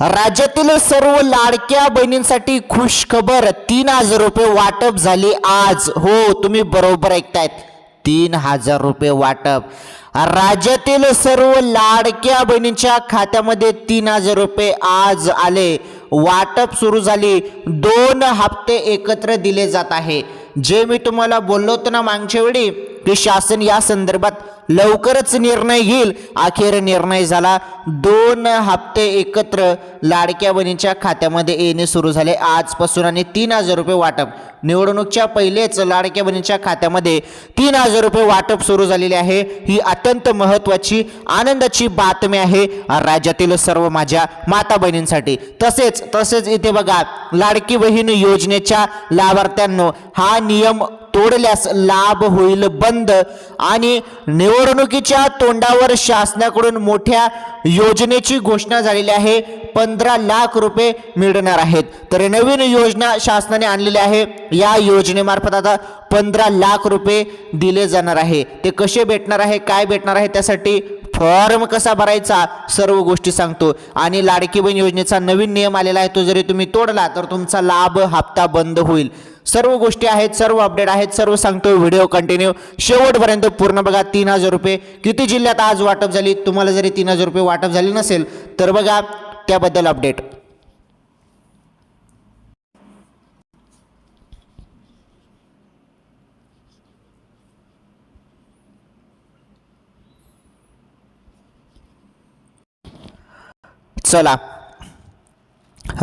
राज्यातील सर्व लाडक्या बहिणींसाठी खुश खबर तीन हजार रुपये वाटप झाले आज. हो तुम्ही बरोबर ऐकतायत. तीन हजार रुपये वाटप. राज्यातील सर्व लाडक्या बहिणींच्या खात्यामध्ये तीन हजार रुपये आज आले. वाटप सुरू झाली. दोन हप्ते एकत्र दिले जात आहे. जे मी तुम्हाला बोललो होतो ना मागच्या वेळी की शासन या संदर्भात लवकरच निर्णय घेईल. अखेर निर्णय झाला. दोन हप्ते एकत्र लाडक्या बहिणीच्या खात्यामध्ये येणे सुरू झाले. आजपासून आणि तीन हजार रुपये वाटप. निवडणूकच्या पहिलेच लाडक्या बहिणीच्या खात्यामध्ये तीन हजार रुपये वाटप सुरू झालेले आहे. ही अत्यंत महत्त्वाची आनंदाची बातमी आहे. राज्यातील सर्व माझ्या माता बहिणींसाठी. तसेच तसेच इथे बघा लाडकी बहीण योजनेच्या लाभार्थ्यांनो हा नियम तोडल्यास लाभ होईल बंद. आणि निवडणुकीच्या तोंडावर शासनाकडून मोठ्या योजनेची घोषणा झालेली आहे. पंधरा लाख रुपये मिळणार आहेत. तर नवीन योजना शासनाने आणलेली आहे. या योजनेमार्फत आता पंधरा लाख रुपये दिले जाणार आहे. ते कसे भेटणार आहे? काय भेटणार आहे? त्यासाठी फॉर्म कसा भरायचा? सर्व गोष्टी सांगतो. आणि लाडकी बहीण योजनेचा नवीन नियम आलेला आहे. तो जरी तुम्ही तोडला तर तुमचा लाभ हप्ता बंद होईल. सर्व गोष्टी आहेत सर्व अपडेट आहेत सर्व सांगतो व्हिडिओ कंटिन्यू शेवटपर्यंत पूर्ण बघा तीन हजार रुपये. किती जिल्ह्यात आज वाटप झाली? तुम्हाला जरी तीन हजार रुपये वाटप झाले नसेल तर बघा त्याबद्दल अपडेट चला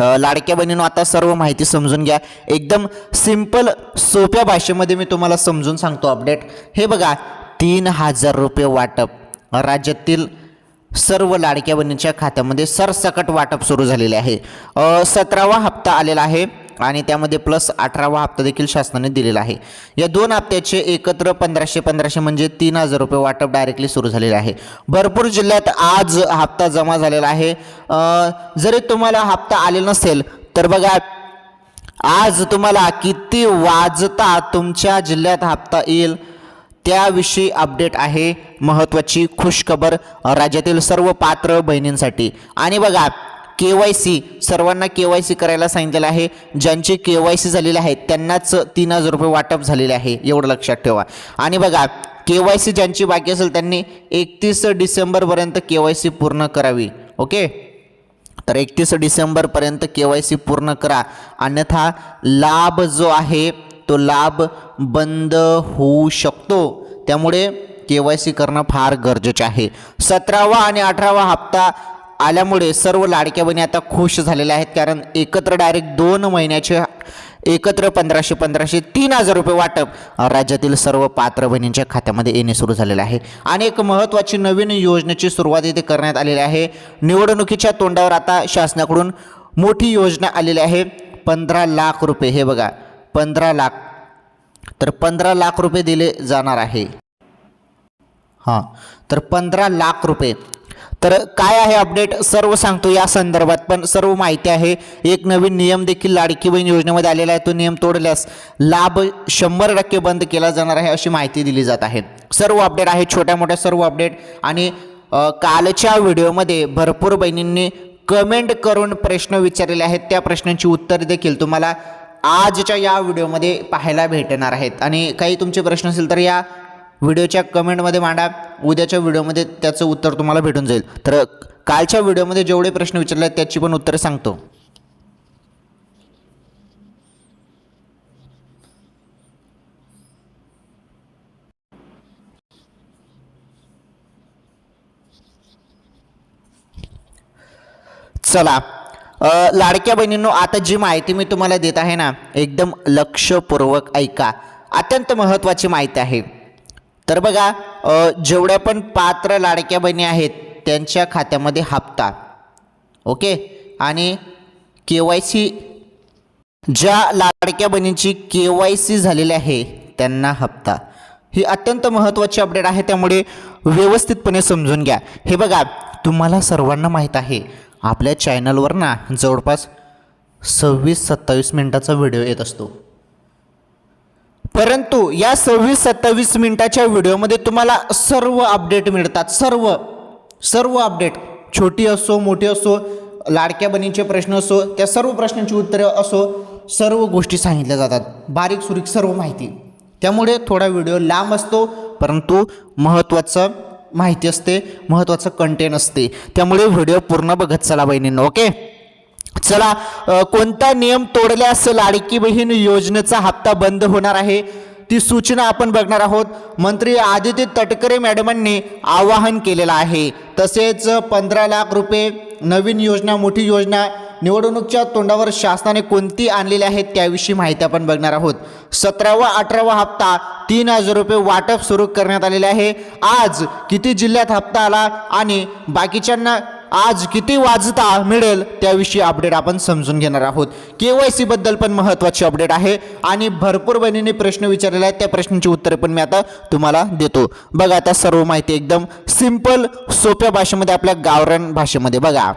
लाडक्या बहिणीनं आता सर्व माहिती समजून घ्या. एकदम सिंपल सोप्या भाषेमध्ये मी तुम्हाला समजून सांगतो अपडेट हे बघा तीन हजार रुपये वाटप. राज्यातील सर्व लाडक्या बहिणींच्या खात्यामध्ये सरसकट वाटप सुरू झालेले आहे. सतरावा हप्ता आलेला आहे. आणि त्यामध्ये प्लस अठरावा हप्ता देखील शासनाने दिलेला आहे. या दोन हप्त्याचे एकत्र पंधराशे पंधराशे म्हणजे तीन हजार रुपये वाटप डायरेक्टली सुरू झालेले आहे. भरपूर जिल्ह्यात आज हप्ता जमा झालेला आहे. जरी तुम्हाला हप्ता आले नसेल तर बघा आज तुम्हाला किती वाजता तुमच्या जिल्ह्यात हप्ता येईल त्याविषयी अपडेट आहे. महत्त्वाची खुशखबर राज्यातील सर्व पात्र बहिणींसाठी. आणि बघा के वाय सी सर्वांना के वाय सी करायला सांगितलेलं आहे. ज्यांचे के वाय सी झालेले आहेत त्यांनाच तीन हजार रुपये वाटप झालेले आहे. एवढं लक्षात ठेवा. आणि बघा के वाय सी ज्यांची बाकी असेल त्यांनी एकतीस डिसेंबरपर्यंत के वाय सी पूर्ण करावी. ओके? तर एकतीस डिसेंबरपर्यंत के वाय सी पूर्ण करा. अन्यथा लाभ जो आहे तो लाभ बंद होऊ शकतो. त्यामुळे के वाय सी करणं फार गरजेचे आहे. सतरावा आणि अठरावा हप्ता आल्यामुळे सर्व लाडक्या बहिणी आता खुश झालेल्या आहेत. कारण एकत्र डायरेक्ट दोन महिन्याचे एकत्र पंधराशे पंधराशे तीन हजार रुपये वाटप राज्यातील सर्व पात्र बहिणींच्या खात्यामध्ये येणे सुरू झालेले आहे. आणि एक महत्त्वाची नवीन योजनेची सुरुवात इथे करण्यात आलेली आहे. निवडणुकीच्या तोंडावर आता शासनाकडून मोठी योजना आलेली आहे. पंधरा लाख रुपये हे बघा पंधरा लाख. तर पंधरा लाख रुपये दिले जाणार आहे. हां तर पंधरा लाख रुपये. तर काय आहे अपडेट? सर्व सांगतो या संदर्भात पण सर्व माहिती आहे. एक नवीन नियम देखील लाडकी बहीण योजनेमध्ये आलेला आहे. तो नियम तोडल्यास लाभ शंभर टक्के बंद केला जाणार आहे अशी माहिती दिली जात आहे. सर्व अपडेट आहे छोट्या मोठ्या सर्व अपडेट. आणि कालच्या व्हिडिओमध्ये भरपूर बहिणींनी कमेंट करून प्रश्न विचारलेले आहेत. त्या प्रश्नांची उत्तर देखील तुम्हाला आजच्या या व्हिडिओमध्ये पाहायला भेटणार आहेत. आणि काही तुमचे प्रश्न असेल तर या व्हिडिओच्या कमेंटमध्ये मांडा. उद्याच्या व्हिडिओमध्ये त्याचं उत्तर तुम्हाला भेटून जाईल. तर कालच्या व्हिडिओमध्ये जेवढे प्रश्न विचारले आहेत त्याची पण उत्तरं सांगतो. चला. लाडक्या बहिणींनो आता जी माहिती मी तुम्हाला देत आहे ना एकदम लक्षपूर्वक ऐका. अत्यंत महत्त्वाची माहिती आहे. तर बघा जेवढ्या पण पात्र लाडक्या बहिणी आहेत त्यांच्या खात्यामध्ये हप्ता. ओके? आणि के वाय सी ज्या लाडक्या बहिणींची के वाय सी झालेली आहे त्यांना हप्ता. ही अत्यंत महत्त्वाची अपडेट आहे त्यामुळे व्यवस्थितपणे समजून घ्या. हे बघा तुम्हाला सर्वांना माहीत आहे आपल्या चॅनलवर ना जवळपास सव्वीस सत्तावीस मिनटाचा व्हिडिओ येत असतो. परंतु या सव्वीस सत्तावीस मिनिटाच्या व्हिडिओमध्ये तुम्हाला सर्व अपडेट मिळतात. सर्व. सर्व अपडेट छोटी असो मोठी असो लाडक्या बनीचे प्रश्न असो त्या सर्व प्रश्नांची उत्तरे असो सर्व गोष्टी सांगितल्या जातात. बारीक सुरीक सर्व माहिती. त्यामुळे थोडा व्हिडिओ लांब असतो परंतु महत्त्वाचं माहिती असते महत्त्वाचं कंटेंट असते. त्यामुळे व्हिडिओ पूर्ण बघत चला बहिणींना ओके चला कोणता नियम तोडल्यास लाडकी बहीण योजनेचा हप्ता बंद होणार आहे? ती सूचना आपण बघणार आहोत. मंत्री आदित्य तटकरे मॅडमांनी आवाहन केलेलं आहे. तसेच पंधरा लाख रुपये नवीन योजना मोठी योजना निवडणूकच्या तोंडावर शासनाने कोणती आणलेली आहेत त्याविषयी माहिती आपण बघणार आहोत. सतरावा अठरावा हप्ता तीन हजार रुपये वाटप सुरू करण्यात आलेले आहे. आज किती जिल्ह्यात हप्ता आला आणि बाकीच्यांना आज किती वाजता मिळेल त्याविषयी अपडेट आपण समजून घेणार आहोत. के वाय सी बद्दल पण महत्त्वाची अपडेट आहे आणि भरपूर बहिणीने प्रश्न विचारलेले आहेत. त्या प्रश्नांची उत्तरे पण मी आता तुम्हाला देतो. बघा आता सर्व माहिती एकदम सिंपल सोप्या भाषेमध्ये आपल्या गावरान भाषेमध्ये. बघा.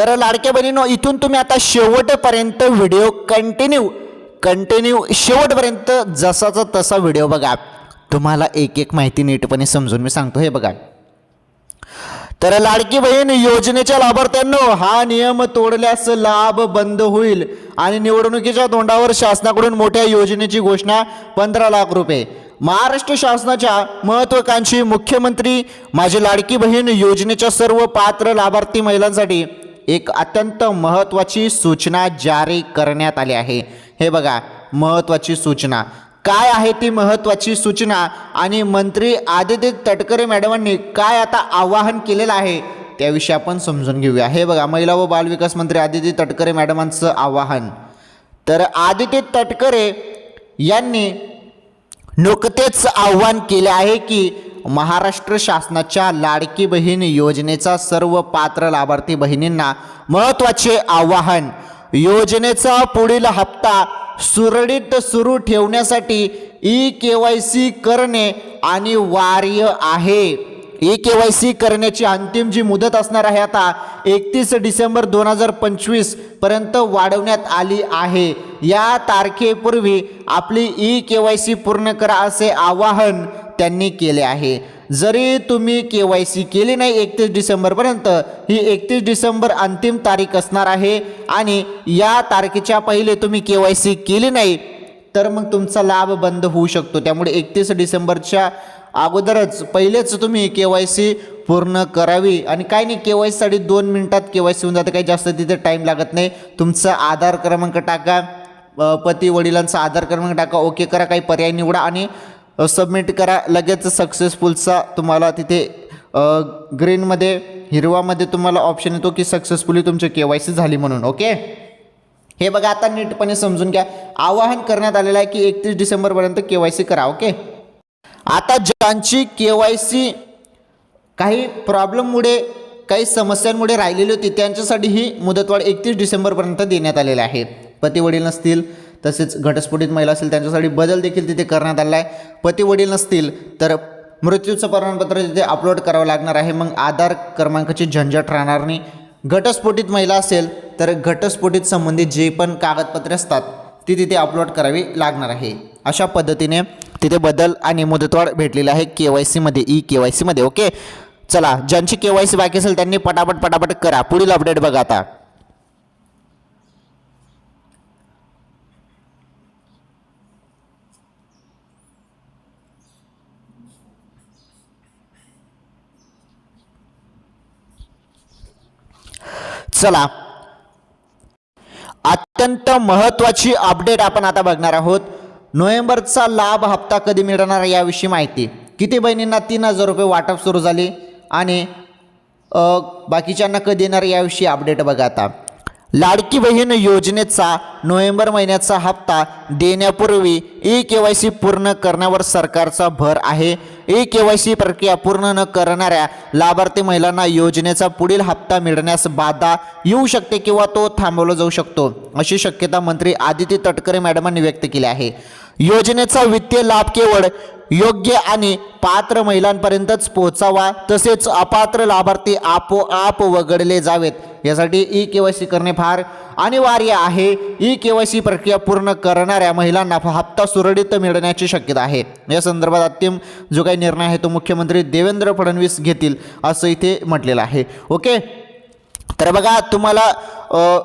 तर लाडक्या बहिणीनो इथून तुम्ही आता शेवटपर्यंत व्हिडिओ कंटिन्यू कंटिन्यू शेवटपर्यंत जसाचा तसा व्हिडिओ बघा. तुम्हाला एक एक माहिती नीटपणे समजून मी सांगतो हे बघा. तर लाडकी बहीण योजनेच्या लाभार्थ्यांनो हा नियम तोडल्यास लाभ बंद होईल आणि निवडणुकीच्या तोंडावर शासनाकडून मोठ्या योजनेची घोषणा पंधरा लाख रुपये. महाराष्ट्र शासनाच्या महत्वाकांक्षी मुख्यमंत्री माझी लाडकी बहीण योजनेच्या सर्व पात्र लाभार्थी महिलांसाठी एक अत्यंत महत्त्वाची सूचना जारी करण्यात आली आहे. हे बघा महत्त्वाची सूचना. काय आहे ती महत्त्वाची सूचना? आणि मंत्री आदित्य तटकरे मॅडमांनी काय आता आवाहन केलेलं आहे? त्याविषयी आपण समजून घेऊया. हे बघा महिला व बालविकास मंत्री आदित्य तटकरे मॅडमांचं आवाहन. तर आदित्य तटकरे यांनी नुकतेच आव्हान केले आहे की महाराष्ट्र शासनाच्या लाडकी बहीण योजनेचा सर्व पात्र लाभार्थी बहिणींना महत्त्वाचे आवाहन. योजनेचा पुढील हप्ता सुरळीत सुरू ठेवण्यासाठी ई के वाय सी करणे अनिवार्य आहे. ई के वाय सी करण्याची अंतिम जी मुदत असणार आहे आता एकतीस डिसेंबर दोन हजार पंचवीसपर्यंत वाढवण्यात आली आहे. या तारखेपूर्वी आपली ई के वाय सी पूर्ण करा असे आवाहन त्यांनी केले आहे. जरी तुम्ही के वाय सी केली नाही एकतीस डिसेंबरपर्यंत ही एकतीस डिसेंबर अंतिम तारीख असणार आहे आणि या तारखेच्या पहिले तुम्ही के वाय सी केली नाही तर मग तुमचा लाभ बंद होऊ शकतो. त्यामुळे एकतीस डिसेंबरच्या अगोदरच पहिलेच तुम्ही के वाय सी पूर्ण करावी आणि काय नाही के वाय सीसाठी दोन मिनिटात के वाय सी होऊन जातं. काही जास्त तिथे टाईम लागत नाही. तुमचा आधार क्रमांक टाका. पती वडिलांचा आधार क्रमांक टाका. ओके करा काही पर्याय निवडा आणि सबमिट करा. लगेच सक्सेसफुलचा तुम्हाला तिथे ग्रीनमध्ये हिरवामध्ये तुम्हाला ऑप्शन येतो की सक्सेसफुली तुमची के वाय सी झाली म्हणून. ओके? हे बघा आता नीटपणे समजून घ्या. आवाहन करण्यात आलेलं आहे की एकतीस डिसेंबरपर्यंत के वाय सी करा. ओके? आता ज्यांची के वाय सी काही प्रॉब्लेममुळे काही समस्यांमुळे राहिलेली होती त्यांच्यासाठी ही मुदतवाढ एकतीस डिसेंबरपर्यंत देण्यात आलेली आहे. पती वडील नसतील तसेच घटस्फोटित महिला असतील त्यांच्यासाठी बदल देखील तिथे करण्यात आला आहे. पती वडील नसतील तर मृत्यूचं प्रमाणपत्र तिथे अपलोड करावं लागणार आहे. मग आधार क्रमांकाची झंझट राहणार नाही. घटस्फोटित महिला असेल तर घटस्फोटित संबंधित जे पण कागदपत्रे असतात ती तिथे अपलोड करावी लागणार आहे. अशा पद्धतीने तिथे बदल आणि मुदतवाढ भेटलेली आहे. के वाय सीमध्ये ई के वाय सीमध्ये ओके चला ज्यांची के वाय सी बाकी असेल त्यांनी पटापट पटापट करा. पुढील अपडेट बघा आता. चला. अत्यंत महत्त्वाची अपडेट आपण आता बघणार आहोत. नोव्हेंबरचा लाभ हप्ता कधी मिळणार याविषयी माहिती. किती बहिणींना तीन हजार रुपये वाटप सुरू झाले आणि बाकीच्यांना कधी येणार याविषयी अपडेट बघा आता. लाडकी बहीण योजनेचा नोव्हेंबर महिन्याचा हप्ता देण्यापूर्वी ई के वाय सी पूर्ण करण्यावर सरकारचा भर आहे. ई के वाय सी प्रक्रिया पूर्ण न करणाऱ्या लाभार्थी महिलांना योजनेचा पुढील हप्ता मिळण्यास बाधा येऊ शकते किंवा तो थांबवला जाऊ शकतो अशी शक्यता मंत्री आदित्य तटकरे मॅडमांनी व्यक्त केली आहे. योजनेचा वित्तीय लाभ केवळ योग्य आणि पात्र महिलांपर्यंतच पोहोचावा तसेच अपात्र लाभार्थी आपोआप वगळले जावेत. यासाठी ई के वाय सी करणे फार अनिवार्य आहे. ई के वाय सी प्रक्रिया पूर्ण करणाऱ्या महिलांना हप्ता सुरळीत मिळण्याची शक्यता आहे. या संदर्भात अंतिम जो काही निर्णय आहे तो मुख्यमंत्री देवेंद्र फडणवीस घेतील असं इथे म्हटलेलं आहे. ओके? तर बघा तुम्हाला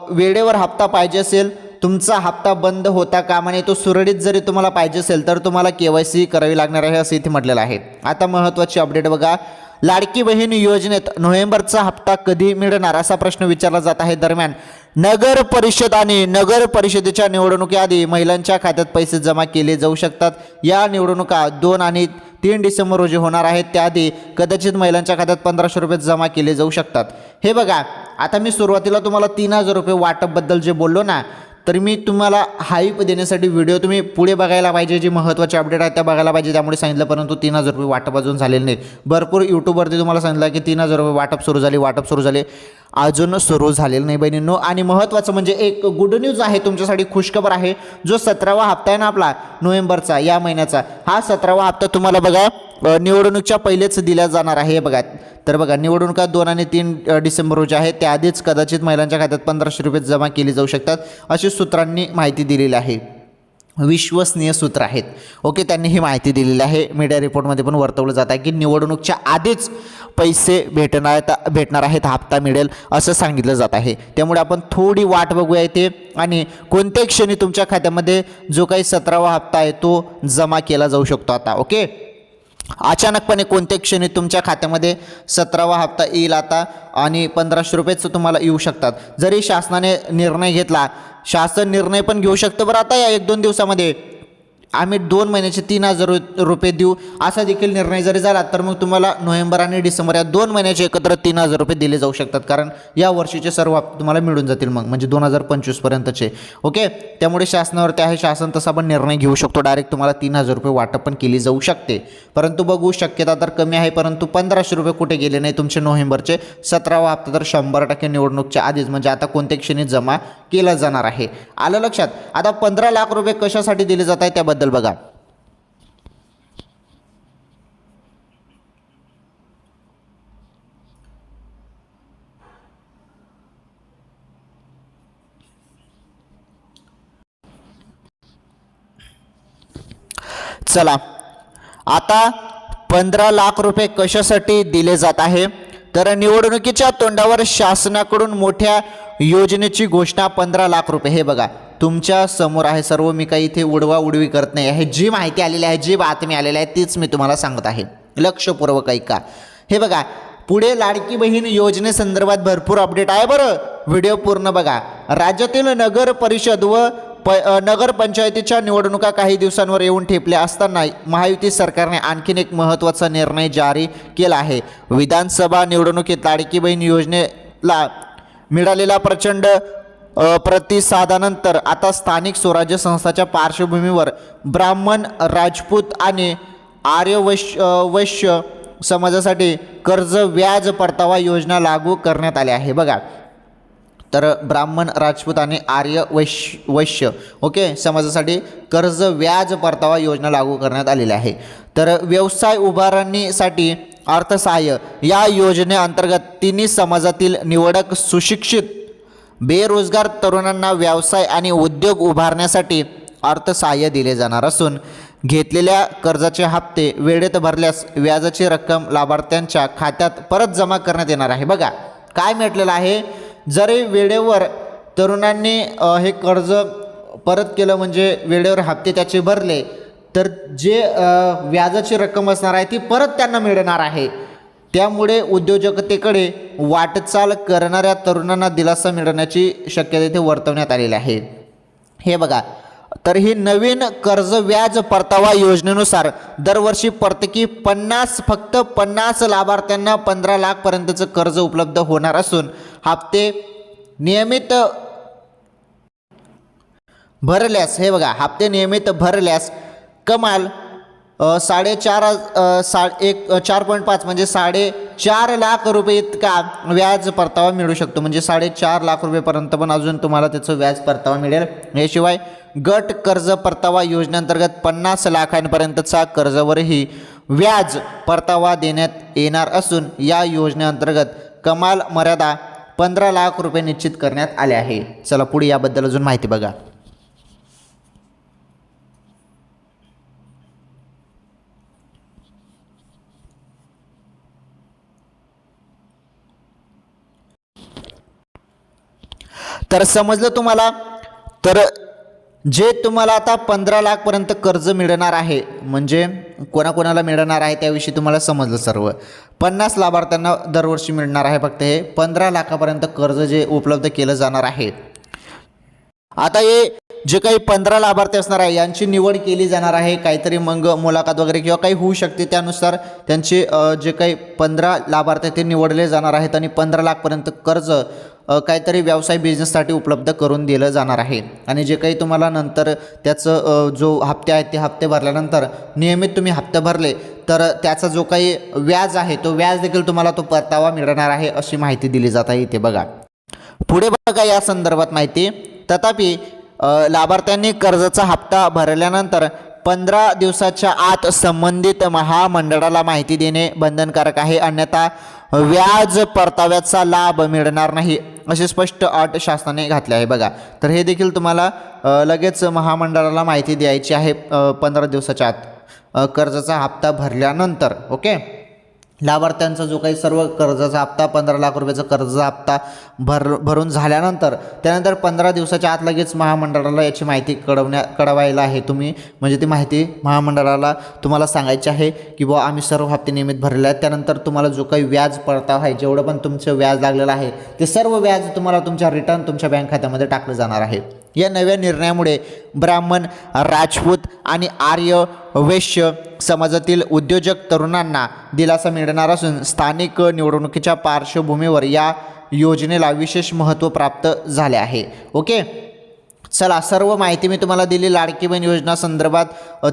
वेळेवर हप्ता पाहिजे असेल तुमचा हप्ता बंद होता कामा नये तो सुरळीत जरी तुम्हाला पाहिजे असेल तर तुम्हाला के वाय सी करावी लागणार आहे असं इथे म्हटलेलं आहे. आता महत्त्वाची अपडेट बघा. लाडकी बहीण योजनेत नोव्हेंबरचा हप्ता कधी मिळणार असा प्रश्न विचारला जात आहे. दरम्यान नगर परिषद आणि नगर परिषदेच्या निवडणुकीआधी महिलांच्या खात्यात पैसे जमा केले जाऊ शकतात. या निवडणुका दोन आणि तीन डिसेंबर रोजी होणार आहेत. त्याआधी कदाचित महिलांच्या खात्यात पंधराशे रुपये जमा केले जाऊ शकतात. हे बघा आता मी सुरुवातीला तुम्हाला तीन हजार रुपये वाटपबद्दल जे बोललो ना तर मी तुम्हाला हाईप देण्यासाठी व्हिडिओ तुम्ही पुढे बघायला पाहिजे जे महत्त्वाचे अपडेट आहेत त्या बघायला पाहिजे. त्यामुळे सांगितलं परंतु तीन हजार रुपये वाटप अजून झालेले नाही भरपूर यूट्यूबवरती तुम्हाला सांगितलं की तीन हजार रुपये वाटप सुरू झाले वाटप सुरू झाले. अजून सुरू झालेलं नाही बहिणींनो. आणि महत्त्वाचं म्हणजे एक गुड न्यूज आहे तुमच्यासाठी खुशखबर आहे. जो सतरावा हप्ता आहे ना आपला नोव्हेंबरचा या महिन्याचा हा सतरावा हप्ता तुम्हाला बघा निवडणूकच्या पहिलेच दिल्या जाणार आहे हे बघा. तर बघा निवडणुका दोन आणि तीन डिसेंबर रोजी आहे त्याआधीच कदाचित महिलांच्या खात्यात पंधराशे रुपये जमा केली जाऊ शकतात अशी सूत्रांनी माहिती दिलेली आहे. विश्वसनीय सूत्र आहेत. ओके त्यांनी ही माहिती दिलेली आहे. मीडिया रिपोर्टमध्ये पण वर्तवलं जात आहे की निवडणूकच्या आधीच पैसे भेटणार भेटणार आहेत हप्ता मिळेल असं सांगितलं जात आहे. त्यामुळे आपण थोडी वाट बघूया इथे. आणि कोणत्याही क्षणी तुमच्या खात्यामध्ये जो काही सतरावा हप्ता आहे तो जमा केला जाऊ शकतो आता. ओके? अचानकपणे कोणत्या क्षणी तुमच्या खात्यामध्ये सतरावा हप्ता येईल आता आणि पंधराशे रुपयेच तुम्हाला येऊ शकतात. जरी शासनाने निर्णय घेतला शासन निर्णय पण घेऊ शकतं बरं आता या एक दोन दिवसामध्ये. आम्ही दोन महिन्याचे तीन हजार रुपये देऊ असा देखील निर्णय जरी झाला तर मग तुम्हाला नोव्हेंबर आणि डिसेंबर या दोन महिन्याचे एकत्र तीन हजार रुपये दिले जाऊ शकतात. कारण या वर्षीचे सर्व तुम्हाला मिळून जातील मग म्हणजे दोन हजार पंचवीसपर्यंतचे ओके? त्यामुळे शासनावरती आहे शासन तसा पण निर्णय घेऊ शकतो. डायरेक्ट तुम्हाला तीन हजार रुपये वाटप पण केली जाऊ शकते. परंतु बघू शक्यता तर कमी आहे परंतु पंधराशे रुपये कुठे गेले नाही तुमचे नोव्हेंबरचे. सतरावा हप्ता तर शंभर टक्के निवडणूकच्या आधीच म्हणजे आता कोणत्या क्षणी जमा केला जाणार आहे? आलं लक्षात? आता पंधरा लाख रुपये कशासाठी दिले जात आहे त्याबद्दल बघा. चला. आता पंधरा लाख रुपये कशासाठी दिले जात आहे? तर निवडणुकीच्या तोंडावर शासनाकडून मोठ्या योजनेची घोषणा पंधरा लाख रुपये. हे बघा. तुमच्यासमोर आहे सर्व मी काही इथे उडवा उडवी करत नाही आहे. जी माहिती आलेली आहे जी बातमी आलेली आहे तीच मी तुम्हाला सांगत आहे. लक्षपूर्वक ऐका. हे बघा पुढे लाडकी बहीण योजनेसंदर्भात भरपूर अपडेट आहे बरं. व्हिडिओ पूर्ण बघा. राज्यातील नगर परिषद व प नगरपंचायतीच्या निवडणुका काही दिवसांवर येऊन ठेपल्या असताना महायुती सरकारने आणखीन एक महत्त्वाचा निर्णय जारी केला आहे. विधानसभा निवडणुकीत लाडकी बहीण योजनेला मिळालेला प्रचंड प्रतिसादानंतर आता स्थानिक स्वराज्य संस्थाच्या पार्श्वभूमीवर ब्राह्मण राजपूत आणि आर्य वैश्य वैश्य समाजासाठी कर्ज व्याज परतावा योजना लागू करण्यात आली आहे. बघा. तर ब्राह्मण राजपूत आणि आर्य वैश्य वैश्य ओके समाजासाठी कर्ज व्याज परतावा योजना लागू करण्यात आलेली आहे. तर व्यवसाय उभारणीसाठी अर्थसहाय्य या योजनेअंतर्गत तिन्ही समाजातील निवडक सुशिक्षित बेरोजगार तरुणांना व्यवसाय आणि उद्योग उभारण्यासाठी अर्थसहाय्य दिले जाणार असून घेतलेल्या कर्जाचे हप्ते वेळेत भरल्यास व्याजाची रक्कम लाभार्थ्यांच्या खात्यात परत जमा करण्यात येणार आहे. बघा काय म्हटलेलं आहे? जरी वेळेवर तरुणांनी हे कर्ज परत केलं म्हणजे वेळेवर हप्ते त्याचे भरले तर जे व्याजाची रक्कम असणार आहे ती परत त्यांना मिळणार आहे. त्यामुळे उद्योजकतेकडे वाटचाल करणाऱ्या तरुणांना दिलासा मिळण्याची शक्यता इथे वर्तवण्यात आलेली आहे. हे बघा तर ही नवीन कर्ज व्याज परतावा योजनेनुसार दरवर्षी प्रत्येकी पन्नास फक्त पन्नास लाभार्थ्यांना पंधरा लाखपर्यंतचं कर्ज उपलब्ध होणार असून हप्ते नियमित भरल्यास हे बघा हप्ते नियमित भरल्यास कमाल साडेचार सा एक चार पॉईंट पाच म्हणजे साडेचार लाख रुपये इतका व्याज परतावा मिळू शकतो. म्हणजे साडेचार लाख रुपयेपर्यंत पण अजून तुम्हाला त्याचं व्याज परतावा मिळेल. याशिवाय गट कर्ज परतावा योजनेअंतर्गत पन्नास लाखांपर्यंतचा कर्जावरही व्याज परतावा देण्यात येणार असून या योजनेअंतर्गत कमाल मर्यादा पंधरा लाख रुपये निश्चित करण्यात आले आहे. चला पुढे याबद्दल अजून माहिती बघा. तर समजलं तुम्हाला? तर जे तुम्हाला आता पंधरा लाखपर्यंत कर्ज मिळणार आहे म्हणजे कोणाकोणाला मिळणार आहे त्याविषयी तुम्हाला समजलं सर्व. पन्नास लाभार्थ्यांना दरवर्षी मिळणार आहे फक्त हे. पंधरा लाखापर्यंत कर्ज जे उपलब्ध केलं जाणार आहे आता हे जे काही पंधरा लाभार्थी असणार आहे यांची निवड केली जाणार आहे. काहीतरी मग मुलाखत वगैरे किंवा काही होऊ शकते त्यानुसार त्यांचे जे काही पंधरा लाभार्थी ते निवडले जाणार आहेत आणि पंधरा लाखपर्यंत कर्ज काहीतरी व्यवसाय बिझनेससाठी उपलब्ध करून दिलं जाणार आहे. आणि जे काही तुम्हाला नंतर त्याचं जो हप्ते आहेत ते हप्ते भरल्यानंतर नियमित तुम्ही हप्ते भरले तर त्याचा जो काही व्याज आहे तो व्याज देखील तुम्हाला तो परतावा मिळणार आहे अशी माहिती दिली जात आहे इथे बघा. पुढे बघा या संदर्भात माहिती. तथापि लाभार्थ्यांनी कर्जाचा हप्ता भरल्यानंतर पंधरा दिवसाच्या आत संबंधित महामंडळाला माहिती देणे बंधनकारक आहे. अन्यथा व्याज परताव्याचा लाभ मिळणार नाही असे स्पष्ट अट शासनाने घातले आहे. बघा तर हे देखील तुम्हाला लगेच महामंडळाला माहिती द्यायची आहे पंधरा दिवसाच्या आत. कर्जाचा हप्ता भरल्यानंतर ओके? लाभार्थ्यांचा जो काही सर्व कर्जाचा हप्ता पंधरा लाख रुपयाचा कर्जाचा हप्ता भर भरून झाल्यानंतर त्यानंतर पंधरा दिवसाच्या आत लगेच महामंडळाला याची माहिती कळवण्या कळवायला आहे. तुम्ही म्हणजे ती माहिती महामंडळाला तुम्हाला सांगायची आहे की बुवा आम्ही सर्व हप्ते नियमित भरलेले आहेत. त्यानंतर तुम्हाला जो काही व्याज परतावा आहे जेवढं पण तुमचं व्याज लागलेलं आहे ते सर्व व्याज तुम्हाला तुमच्या रिटर्न तुमच्या बँक खात्यामध्ये टाकलं जाणार आहे. या नव्या निर्णयामुळे ब्राह्मण राजपूत आणि आर्य वैश्य समाजातील उद्योजक तरुणांना दिलासा मिळणार असून स्थानिक निवडणुकीच्या पार्श्वभूमीवर या योजनेला विशेष महत्त्व प्राप्त झाले आहे. ओके? चला सर्व माहिती मी तुम्हाला दिली. लाडकी बहीण योजना संदर्भात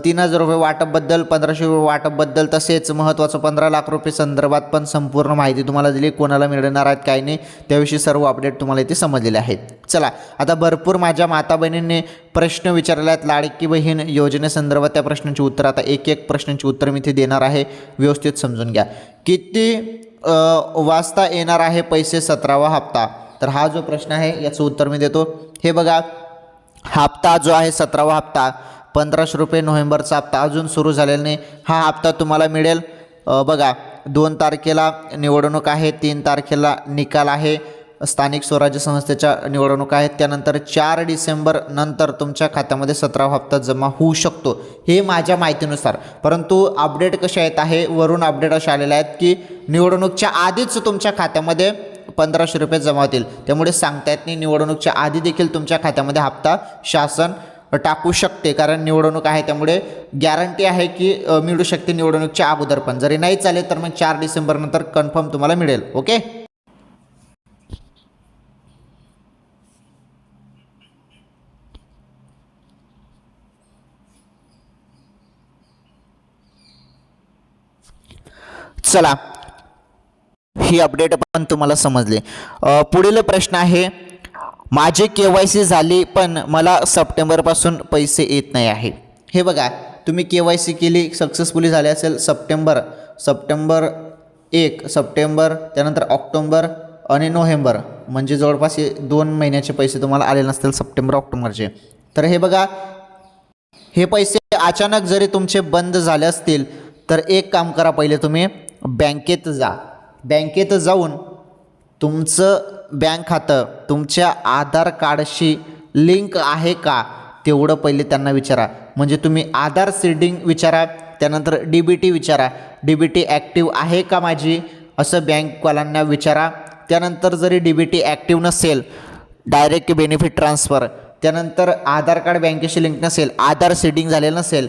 तीन हजार रुपये वाटपबद्दल पंधराशे रुपये वाटपबद्दल तसेच महत्त्वाचं पंधरा लाख रुपये संदर्भात पण संपूर्ण माहिती तुम्हाला दिली. कोणाला मिळणार आहेत काय नाही त्याविषयी सर्व अपडेट तुम्हाला इथे समजलेले आहेत. चला आता भरपूर माझ्या माता बहिणींनी प्रश्न विचारले आहेत. लाडकी बहीण योजनेसंदर्भात त्या प्रश्नांची उत्तर. आता एक एक प्रश्नांची उत्तर मी इथे देणार आहे. व्यवस्थित समजून घ्या. किती वाजता येणार आहे पैसे सतरावा हप्ता? तर हा जो प्रश्न आहे याचं उत्तर मी देतो. हे बघा हप्ता जो आहे सतरावा हप्ता पंधराशे रुपये नोव्हेंबरचा हप्ता अजून सुरू झालेला नाही. हा हप्ता तुम्हाला मिळेल. बघा दोन तारखेला निवडणूक आहे तीन तारखेला निकाल आहे. स्थानिक स्वराज्य संस्थेच्या निवडणूक आहेत. त्यानंतर चार डिसेंबर नंतर तुमच्या खात्यामध्ये सतरावा हप्ता जमा होऊ शकतो हे माझ्या माहितीनुसार. परंतु अपडेट कसे येत आहे? वरून अपडेट असे आलेले आहेत की निवडणूकच्या आधीच तुमच्या खात्यामध्ये पंधराशे रुपये जमा होतील. त्यामुळे सांगता येत नाही निवडणूकच्या आधी देखील तुमच्या खात्यामध्ये हप्ता शासन टाकू शकते. कारण निवडणूक आहे त्यामुळे गॅरंटी आहे की मिळू शकते निवडणूकच्या अगोदर पण. जरी नाही चालेल तर मग चार डिसेंबरनंतर कन्फर्म तुम्हाला मिळेल. ओके चला. ही अपडेट पण तुम्हाला समजले. पुढील प्रश्न आहे माझे के वाय सी झाली पण मला सप्टेंबरपासून पैसे येत नाही आहे. हे बघा तुम्ही के वाय सी केली सक्सेसफुली झाले असेल सप्टेंबर सप्टेंबर एक सप्टेंबर त्यानंतर ऑक्टोंबर आणि नोव्हेंबर म्हणजे जवळपास हे दोन महिन्याचे पैसे तुम्हाला आले नसतील सप्टेंबर ऑक्टोबरचे. तर हे बघा हे पैसे अचानक जरी तुमचे बंद झाले असतील तर एक काम करा पहिले तुम्ही बँकेत जा. बँकेत जाऊन तुमचं बँक खातं तुमच्या आधार कार्डशी लिंक आहे का? तेवढं पहिले त्यांना विचारा. म्हणजे तुम्ही आधार सीडिंग विचारा त्यानंतर डी बी टी विचारा. डी बी टी ॲक्टिव्ह आहे का माझी? असं बँकवाल्यांना विचारा. त्यानंतर जरी डी बी टी ॲक्टिव्ह नसेल डायरेक्ट बेनिफिट ट्रान्सफर. त्यानंतर आधार कार्ड बँकेशी लिंक नसेल आधार सीडिंग झालेलं नसेल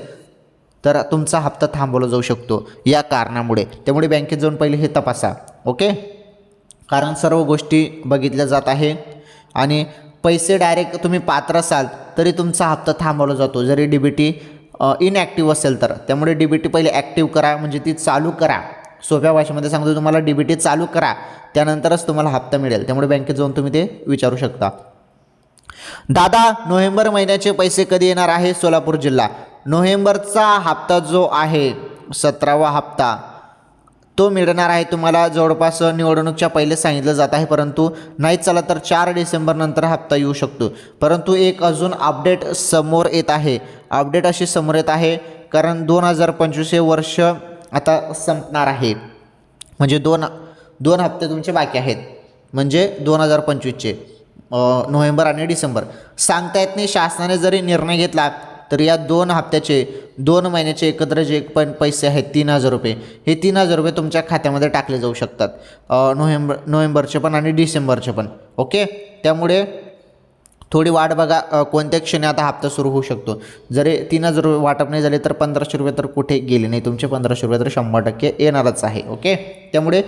तर तुमचा हप्ता थांबवला जाऊ शकतो या कारणामुळे. त्यामुळे बँकेत जाऊन पहिले हे तपासा ओके? कारण सर्व गोष्टी बघितल्या जात आहे आणि पैसे डायरेक्ट तुम्ही पात्र असाल तरी तुमचा हप्ता थांबवला जातो. जरी डी बी टी इनॲक्टिव्ह असेल तर. त्यामुळे डी बी टी पहिले ॲक्टिव्ह करा म्हणजे ती चालू करा. सोप्या भाषेमध्ये सांगतो तुम्हाला डी बी टी चालू करा. त्यानंतरच तुम्हाला हप्ता मिळेल. त्यामुळे बँकेत जाऊन तुम्ही ते विचारू शकता. दादा नोव्हेंबर महिन्याचे पैसे कधी येणार आहे? सोलापूर जिल्हा. नोव्हेंबरचा हप्ता जो आहे सतरावा हप्ता तो मिळणार आहे तुम्हाला जवळपास निवडणूकच्या पहिले सांगितलं जात आहे परंतु नाही चला तर चार डिसेंबरनंतर हप्ता येऊ शकतो. परंतु एक अजून अपडेट समोर येत आहे. अपडेट अशी समोर येत आहे कारण दोन हजार पंचवीस हे वर्ष आता संपणार आहे. म्हणजे दोन दोन हप्ते तुमचे बाकी आहेत. म्हणजे दोन हजार पंचवीसचे नोव्हेंबर आणि डिसेंबर. सांगता येत नाही शासनाने जरी निर्णय घेतला तर या दोन हप्त्याचे दोन महिन्याचे एकत्र जे पण पैसे आहेत तीन हजार रुपये हे तीन हजार रुपये तुमच्या खात्यामध्ये टाकले जाऊ शकतात. नोव्हेंबर नोव्हेंबरचे पण आणि डिसेंबरचे पण. ओके? त्यामुळे थोडी वाट बघा कोणत्या क्षणी आता हप्ता सुरू होऊ शकतो. जरी तीन हजार रुपये वाटप नाही झाले तर पंधराशे रुपये तर कुठे गेले नाही? तुमचे पंधराशे रुपये तर शंभर टक्के येणारच आहे. ओके? त्यामुळे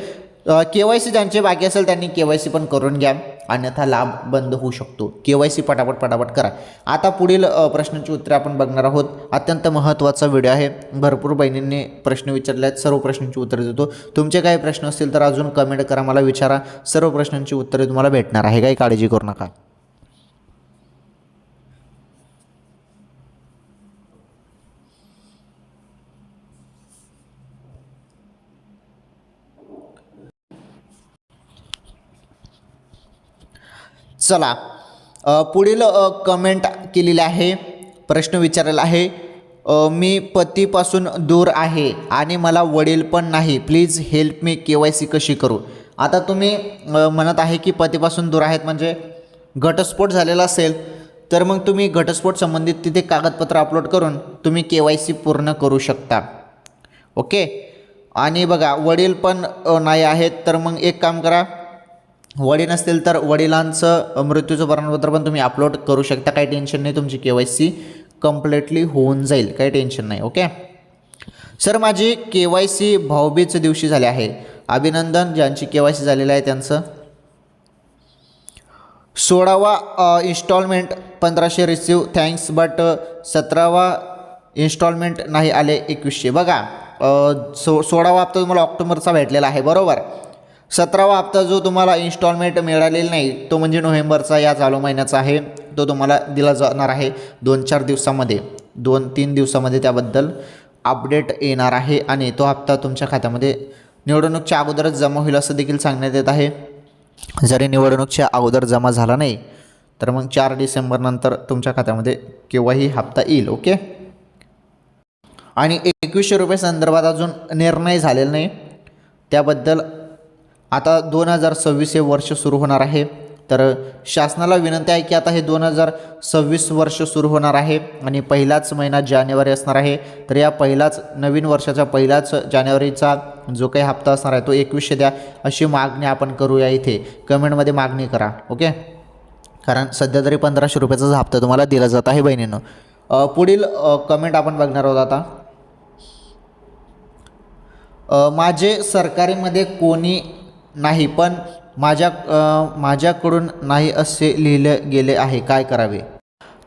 के वाय सी ज्यांचे बाकी असेल त्यांनी के वाय सी पण करून घ्या. अन्यथा लाभ बंद होऊ शकतो. के वाय सी पटापट पटापट करा. आता पुढील प्रश्नांची उत्तरे आपण बघणार आहोत. अत्यंत महत्त्वाचा व्हिडिओ आहे. भरपूर बहिणींनी प्रश्न विचारले आहेत सर्व प्रश्नांची उत्तरे देतो. तुमचे काही प्रश्न असतील तर अजून कमेंट करा. मला विचारा. सर्व प्रश्नांची उत्तरे तुम्हाला भेटणार आहे. काही काळजी करू नका. चला पुढील कमेंट केलेली आहे प्रश्न विचारलेला आहे. मी पतीपासून दूर आहे आणि मला वडील पण नाही. प्लीज हेल्प मी के वाय सी कशी करू? आता तुम्ही म्हणत आहे की पतीपासून दूर आहेत म्हणजे घटस्फोट झालेला असेल तर मग तुम्ही घटस्फोट संबंधित तिथे कागदपत्र अपलोड करून तुम्ही के वाय सी पूर्ण करू शकता. ओके आणि बघा वडील पण नाही आहेत तर मग एक काम करा. वडील नसतील तर वडिलांचं मृत्यूचं प्रमाणपत्र पण तुम्ही अपलोड करू शकता. काही टेन्शन नाही तुमची के वाय सी कम्प्लिटली होऊन जाईल. काही टेन्शन नाही ओके सर माझी के वाय सी भाऊबीजच्या दिवशी झाली आहे. अभिनंदन ज्यांची के वाय सी झालेलं आहे त्यांचं. सोळावा इन्स्टॉलमेंट पंधराशे रिसिव्ह थँक्स बट सतरावा इन्स्टॉलमेंट नाही आले एकवीसशे. बघा सो सोळावा हप्ता तुम्हाला ऑक्टोबरचा भेटलेला आहे बरोबर? सतरावा हप्ता जो तुम्हाला इन्स्टॉलमेंट मिळालेला नाही तो म्हणजे नोव्हेंबरचा या चालू महिन्याचा आहे. तो तुम्हाला दिला जाणार आहे दोन चार दिवसामध्ये. दोन तीन दिवसामध्ये त्याबद्दल अपडेट येणार आहे आणि तो हप्ता तुमच्या खात्यामध्ये निवडणूकच्या अगोदरच जमा होईल असं देखील सांगण्यात येत आहे. जरी निवडणूकच्या अगोदर जमा झाला नाही तर मग चार डिसेंबरनंतर तुमच्या खात्यामध्ये केव्हाही हप्ता येईल ओके? आणि एकवीसशे रुपये संदर्भात अजून निर्णय झालेला नाही. त्याबद्दल आता दोन हजार सव्वीस हे वर्ष सुरू होणार आहे. तर शासनाला विनंती आहे की आता हे दोन हजार सव्वीस वर्ष सुरू होणार आहे आणि पहिलाच महिना जानेवारी असणार आहे. तर या पहिलाच नवीन वर्षाचा पहिलाच जानेवारीचा जो काही हप्ता असणार आहे तो एकवीसशे द्या अशी मागणी आपण करूया इथे. कमेंटमध्ये मागणी करा ओके? कारण सध्या तरी पंधराशे रुपयाचाच हप्ता तुम्हाला दिला जात आहे बहिणीनं. पुढील कमेंट आपण बघणार आहोत आता. माझे सरकारीमध्ये कोणी नाही पण माझ्या माझ्याकडून नाही असे लिहिले गेले आहे. काय करावे?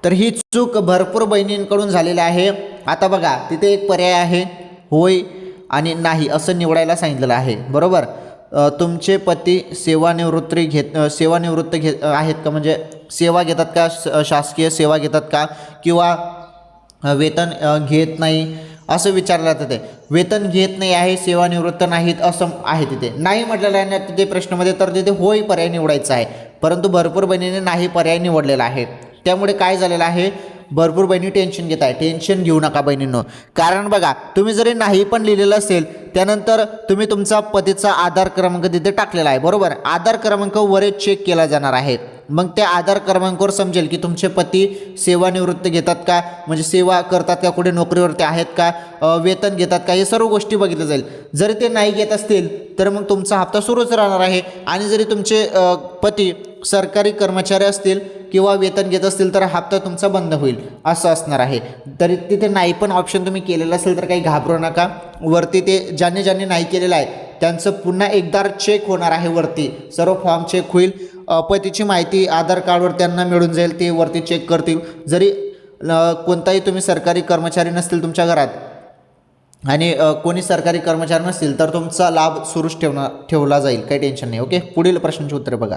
तर ही चूक भरपूर बहिणींकडून झालेली आहे. आता बघा तिथे एक पर्याय आहे. होय आणि नाही असं निवडायला सांगितलेलं आहे. बरोबर? तुमचे पती सेवानिवृत्ती घेत सेवानिवृत्त घेत आहेत का? म्हणजे सेवा घेतात का? शासकीय सेवा घेतात का? किंवा वेतन घेत नाही? असं विचारलं जातं ते. वेतन घेत नाही आहे सेवानिवृत्त नाहीत असं आहे तिथे. नाही म्हटलेलं आहे ना तिथे प्रश्नामध्ये तर तिथे होय पर्याय निवडायचा आहे. परंतु भरपूर बहिणीने नाही पर्याय निवडलेला आहे. त्यामुळे काय झालेलं आहे? भरपूर बहिणी टेन्शन घेत आहे. टेन्शन घेऊ नका बहिणींनो. कारण बघा तुम्ही जरी नाही पण लिहिलेलं असेल त्यानंतर तुम्ही तुमचा पतीचा आधार क्रमांक तिथे टाकलेला आहे बरोबर? आधार क्रमांक वरच चेक केला जाणार आहे. मग त्या आधार क्रमांकावर समजेल की तुमचे पती सेवानिवृत्त घेतात का? म्हणजे सेवा करतात का? कुठे नोकरीवरती आहेत का? वेतन घेतात का? हे सर्व गोष्टी बघितल्या जाईल. जरी ते नाही घेत असतील तर मग तुमचा हप्ता सुरूच राहणार आहे. आणि जरी तुमचे पती सरकारी कर्मचारी असतील किंवा वेतन घेत असतील तर हप्ता तुमचा बंद होईल असं असणार आहे. तरी तिथे नाही पण ऑप्शन तुम्ही केलेलं असेल तर काही घाबरू नका. वरती ते ज्यांनी ज्यांनी नाही केलेलं आहे त्यांचं पुन्हा एकदा चेक होणार आहे वरती. सर्व फॉर्म चेक होईल. पतीची माहिती आधार कार्डवर त्यांना मिळून जाईल ते वरती चेक करतील. जरी कोणताही तुम्ही सरकारी कर्मचारी नसतील तुमच्या घरात आणि कोणी सरकारी कर्मचारी नसतील तर तुमचा लाभ सुरूच ठेवणार ठेवला जाईल. काही टेन्शन नाही ओके पुढील प्रश्नांची उत्तरे बघा.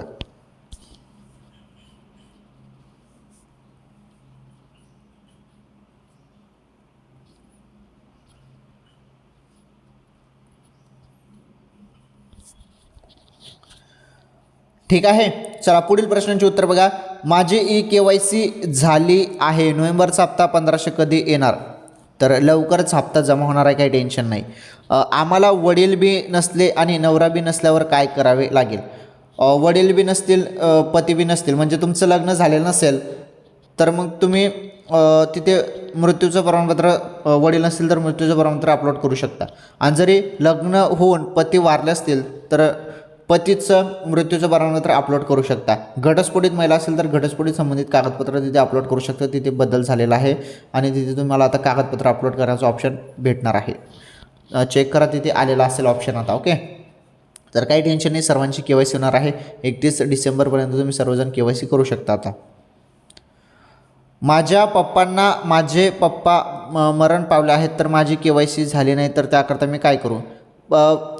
ठीक आहे? चला पुढील प्रश्नांची उत्तर बघा. माझी ई के वाय सी झाली आहे. नोव्हेंबरचा हप्ता पंधराशे कधी येणार? तर लवकरच हप्ता जमा होणार आहे काही टेन्शन नाही. आम्हाला वडील बी नसले आणि नवरा बी नसल्यावर काय करावे लागेल? वडील बी नसतील पती बी नसतील म्हणजे तुमचं लग्न झालेलं नसेल तर मग तुम्ही तिथे मृत्यूचं प्रमाणपत्र वडील नसतील तर मृत्यूचं प्रमाणपत्र अपलोड करू शकता. आणि जरी लग्न होऊन पती वारले असतील तर पतीचं मृत्यूचं प्रमाणपत्र अपलोड करू शकता. घटस्फोटीत महिला असेल तर घटस्फोटीत संबंधित कागदपत्र तिथे अपलोड करू शकता. तिथे बदल झालेला आहे आणि तिथे तुम्हाला आता कागदपत्र अपलोड करायचं ऑप्शन भेटणार आहे. चेक करा तिथे आलेला असेल ऑप्शन आता ओके तर काही टेन्शन नाही सर्वांची के वाय सी होणार आहे. एकतीस डिसेंबरपर्यंत तुम्ही सर्वजण के वाय सी करू शकता आता. माझ्या पप्पांना माझे पप्पा म- मरण पावले आहेत तर माझी के वाय सी झाली नाही तर त्याकरता मी काय करू?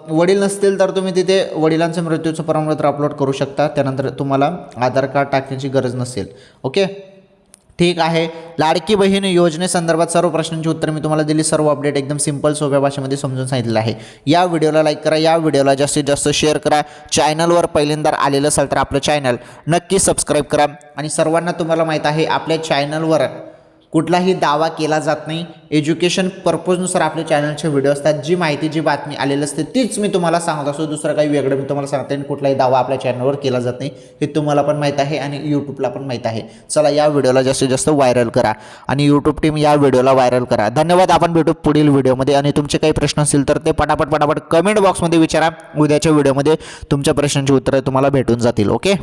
वडील नसतील तर तुम्ही तिथे वडिलांचं मृत्यूचं प्रमाणपत्र अपलोड करू शकता. त्यानंतर तुम्हाला आधार कार्ड टाकण्याची गरज नसेल. ओके ठीक आहे. लाडकी बहीण योजनेसंदर्भात सर्व प्रश्नांची उत्तर मी तुम्हाला दिली. सर्व अपडेट एकदम सिंपल सोप्या भाषेमध्ये समजून सांगितलेलं आहे. या व्हिडिओला लाईक करा. या व्हिडिओला जास्तीत जास्त शेअर करा. चॅनलवर पहिल्यांदा आलेलं असाल तर आपलं चॅनल नक्की सबस्क्राईब करा. आणि सर्वांना तुम्हाला माहीत आहे आपल्या चॅनलवर कुठलाही दावा केला जात नाही. एज्युकेशन पर्पजनुसार आपल्या चॅनलचे व्हिडिओ असतात. जी माहिती जी बातमी आलेली असते तीच मी तुम्हाला सांगत असतो. दुसरं काही वेगळं मी तुम्हाला सांगते आणि कुठलाही दावा आपल्या चॅनलवर केला जात नाही. हे तुम्हाला पण माहीत आहे आणि यूट्यूबला पण माहीत आहे. चला या व्हिडिओला जास्तीत जास्त व्हायरल करा आणि यूट्यूब टीम या व्हिडिओला व्हायरल करा. धन्यवाद आपण भेटू पुढील व्हिडिओमध्ये आणि तुमचे काही प्रश्न असतील तर ते पटापट पटापट कमेंट बॉक्समध्ये विचारा. उद्याच्या व्हिडिओमध्ये तुमच्या प्रश्नांची उत्तरं तुम्हाला भेटून जातील ओके